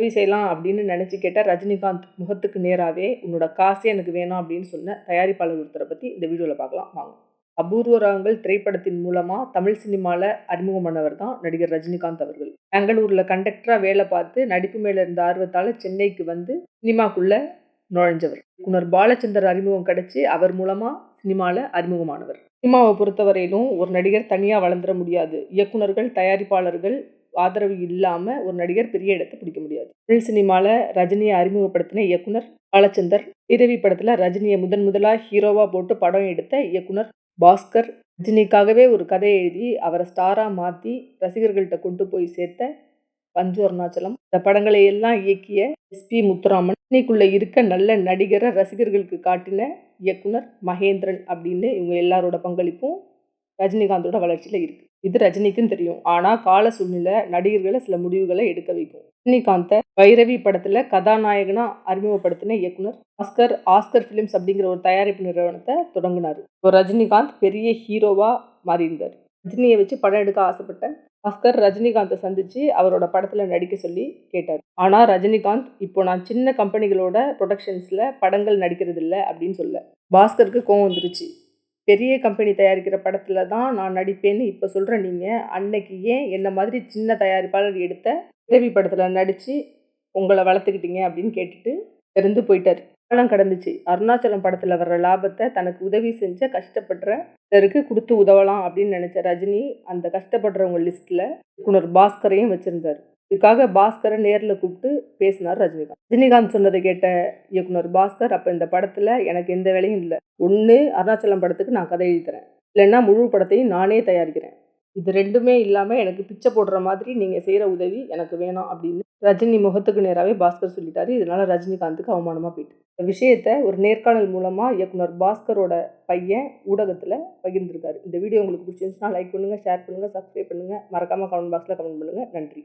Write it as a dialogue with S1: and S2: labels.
S1: உதவி செய்யலாம் அப்படின்னு நினச்சி கேட்டால் ரஜினிகாந்த் முகத்துக்கு நேராகவே உன்னோட காசே எனக்கு வேணாம் அப்படின்னு சொன்ன தயாரிப்பாளர் ஒருத்தரை பற்றி இந்த வீடியோவில் பார்க்கலாம். வாங்க. அபூர்வ ராகங்கள் திரைப்படத்தின் மூலமாக தமிழ் சினிமாவில் அறிமுகமானவர் தான் நடிகர் ரஜினிகாந்த் அவர்கள். பெங்களூரில் கண்டக்டராக வேலை பார்த்து நடிப்பு மேலே இருந்த ஆர்வத்தால் சென்னைக்கு வந்து சினிமாக்குள்ளே நுழைஞ்சவர். இயக்குனர் பாலச்சந்தர் அறிமுகம் கிடைச்சி அவர் மூலமாக சினிமாவில் அறிமுகமானவர். சினிமாவை பொறுத்தவரையிலும் ஒரு நடிகர் தனியாக வளர்ந்துட முடியாது. இயக்குனர்கள் தயாரிப்பாளர்கள் ஆதரவு இல்லாமல் ஒரு நடிகர் பெரிய இடத்தை பிடிக்க முடியாது. தமிழ் சினிமாவில் ரஜினியை அறிமுகப்படுத்தின இயக்குனர் பாலச்சந்தர் இரவி படத்தில் ரஜினியை முதன் முதலாக ஹீரோவாக போட்டு படம் எடுத்த இயக்குனர் பாஸ்கர் ரஜினிக்காகவே ஒரு கதையை எழுதி அவரை ஸ்டாராக மாற்றி ரசிகர்கள்ட்ட கொண்டு போய் சேர்த்த பஞ்சு அருணாச்சலம். இந்த படங்களை எல்லாம் இயக்கிய எஸ்பி முத்துராமன் இன்னைக்குள்ளே இருக்க நல்ல நடிகரை ரசிகர்களுக்கு காட்டின இயக்குனர் மகேந்திரன் அப்படின்னு இவங்க எல்லாரோட பங்களிப்பும் ரஜினிகாந்தோட வளர்ச்சியில் இருக்குது இது ரஜினிக்கும் தெரியும். ஆனால் கால சூழ்நிலை நடிகர்களை சில முடிவுகளை எடுக்க வைக்கும். ரஜினிகாந்தை வைரவி படத்தில் கதாநாயகனா அறிமுகப்படுத்தின இயக்குனர் ஆஸ்கர் ஆஸ்கர் ஃபிலிம்ஸ் அப்படிங்கிற ஒரு தயாரிப்பு நிறுவனத்தை தொடங்கினார். இப்போ ரஜினிகாந்த் பெரிய ஹீரோவாக மாறியிருந்தார். ரஜினியை வச்சு படம் எடுக்க ஆசைப்பட்ட ஆஸ்கர் ரஜினிகாந்தை சந்தித்து அவரோட படத்தில் நடிக்க சொல்லி கேட்டார். ஆனால் ரஜினிகாந்த் இப்போ நான் சின்ன கம்பெனிகளோட ப்ரொடக்ஷன்ஸில் படங்கள் நடிக்கிறது இல்லை அப்படின்னு சொல்ல. பாஸ்கருக்கு கோவம் வந்துருச்சு. பெரிய கம்பெனி தயாரிக்கிற படத்தில் தான் நான் நடிப்பேன்னு இப்போ சொல்கிற நீங்கள் அன்னைக்கு ஏன் என்னை மாதிரி சின்ன தயாரிப்பாளர் எடுத்த உதவி படத்தில் நடித்து உங்களை வளர்த்துக்கிட்டீங்க அப்படின்னு கேட்டுட்டு இருந்து போயிட்டார். காலம் கடந்துச்சு. அருணாச்சலம் படத்தில் வர்ற லாபத்தை தனக்கு உதவி செஞ்ச கஷ்டப்படுறருக்கு கொடுத்து உதவலாம் அப்படின்னு நினச்ச ரஜினி அந்த கஷ்டப்படுறவங்க லிஸ்ட்டில் இயக்குனர் பாஸ்கரையும் வச்சுருந்தார். இதுக்காக பாஸ்கரை நேரில் கூப்பிட்டு பேசினார் ரஜினிகாந்த். ரஜினிகாந்த் சொன்னதை கேட்ட இயக்குனர் பாஸ்கர் அப்போ இந்த படத்தில் எனக்கு எந்த வேலையும் இல்லை. ஒன்று அருணாச்சலம் படத்துக்கு நான் கதை எழுதி தரேன். இல்லைன்னா முழு படத்தையும் நானே தயாரிக்கிறேன். இது ரெண்டுமே இல்லாமல் எனக்கு பிச்சை போடுற மாதிரி நீங்கள் செய்கிற உதவி எனக்கு வேணாம் அப்படின்னு ரஜினி முகத்துக்கு நேராகவே பாஸ்கர் சொல்லிட்டாரு. இதனால ரஜினிகாந்துக்கு அவமானமாக போயிட்டு. இந்த விஷயத்த ஒரு நேர்காணல் மூலமாக இயக்குனர் பாஸ்கரோட பையன் ஊடகத்தில் பகிர்ந்திருக்காரு. இந்த வீடியோ உங்களுக்கு பிடிச்சிருந்துச்சுன்னா லைக் பண்ணுங்கள் ஷேர் பண்ணுங்கள் சப்ஸ்கிரைப் பண்ணுங்கள் மறக்காமல் கமெண்ட் பாக்ஸில் கமெண்ட் பண்ணுங்கள் நன்றி.